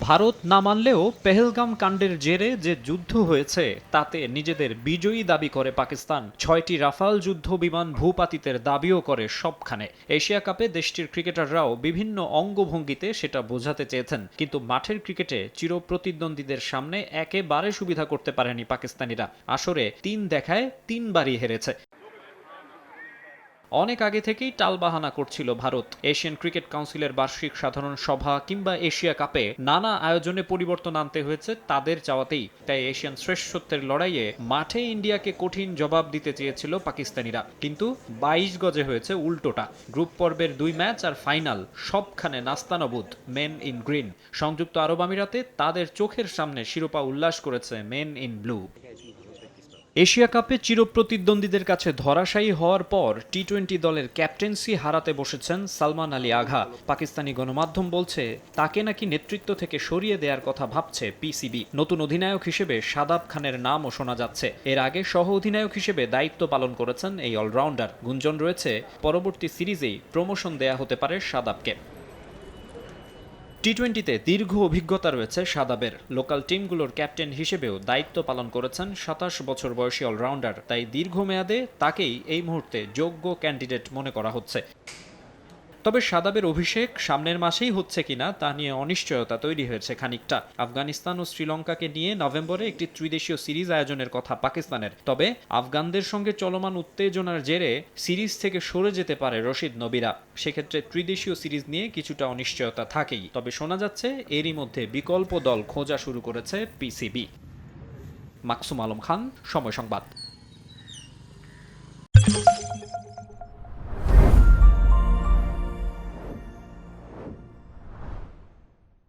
ভারত না মানলেও পেহেলগাম কাণ্ডের জেরে যে যুদ্ধ হয়েছে, তাতে নিজেদের বিজয়ী দাবি করে পাকিস্তান। ছয়টি রাফাল যুদ্ধ বিমান ভূপাতিতের দাবিও করে সবখানে। এশিয়া কাপে দেশটির ক্রিকেটাররাও বিভিন্ন অঙ্গভঙ্গিতে সেটা বোঝাতে চেয়েছেন। কিন্তু মাঠের ক্রিকেটে চিরপ্রতিদ্বন্দ্বীদের সামনে একেবারে সুবিধা করতে পারেনি পাকিস্তানিরা। আসরে তিন দেখায় তিনবারই হেরেছে। অনেক আগে থেকেই টালবাহানা করছিল ভারত। এশিয়ান ক্রিকেট কাউন্সিলের বার্ষিক সাধারণ সভা কিংবা এশিয়া কাপে নানা আয়োজনে পরিবর্তন আনতে হয়েছে তাদের চাওয়াতেই। তাই এশিয়ান শ্রেষ্ঠত্বের লড়াইয়ে মাঠে ইন্ডিয়াকে কঠিন জবাব দিতে চেয়েছিল পাকিস্তানিরা। কিন্তু বাইশ গজে হয়েছে উল্টোটা। গ্রুপ পর্বের দুই ম্যাচ আর ফাইনাল সবখানে নাস্তানবুদ মেন ইন গ্রিন সংযুক্ত আরব আমিরাতে তাদের চোখের সামনে শিরোপা উল্লাস করেছে মেন ইন ব্লু এশিয়া কাপে চিরপ্রতিদ্বন্দ্বীদের কাছে ধরাশায়ী হওয়ার পর টি টোয়েন্টি দলের ক্যাপ্টেন্সি হারাতে বসেছেন সালমান আলী আঘা। পাকিস্তানি গণমাধ্যম বলছে, তাকে নাকি নেতৃত্ব থেকে সরিয়ে দেওয়ার কথা ভাবছে পিসিবি নতুন অধিনায়ক হিসেবে সাদাব খানের নামও শোনা যাচ্ছে। এর আগে সহ অধিনায়ক হিসেবে দায়িত্ব পালন করেছেন এই অলরাউন্ডার। গুঞ্জন রয়েছে, পরবর্তী সিরিজেই প্রমোশন দেয়া হতে পারে সাদাবকে। টি টোয়েন্টিতে দীর্ঘ অভিজ্ঞতা রয়েছে সাদাবের। লোকাল টিমগুলোর ক্যাপ্টেন হিসেবেও দায়িত্ব পালন করেছেন সাতাশ বছর বয়সী অলরাউন্ডার তাই দীর্ঘমেয়াদে তাকেই এই মুহূর্তে যোগ্য ক্যান্ডিডেট মনে করা হচ্ছে। তবে সাদাবের অভিষেক সামনের মাসেই হচ্ছে কিনা তা নিয়ে অনিশ্চয়তা তৈরি হয়েছে খানিকটা। আফগানিস্তান ও শ্রীলঙ্কাকে নিয়ে নভেম্বরে একটি ত্রিদেশীয় সিরিজ আয়োজনের কথা পাকিস্তানের। তবে আফগানদের সঙ্গে চলমান উত্তেজনার জেরে সিরিজ থেকে সরে যেতে পারে রশিদ নবীরা। সেক্ষেত্রে ত্রিদেশীয় সিরিজ নিয়ে কিছুটা অনিশ্চয়তা থাকেই। তবে শোনা যাচ্ছে, এরই মধ্যে বিকল্প দল খোঁজা শুরু করেছে পিসিবি। মাকসুম আলম খান, সময় সংবাদ।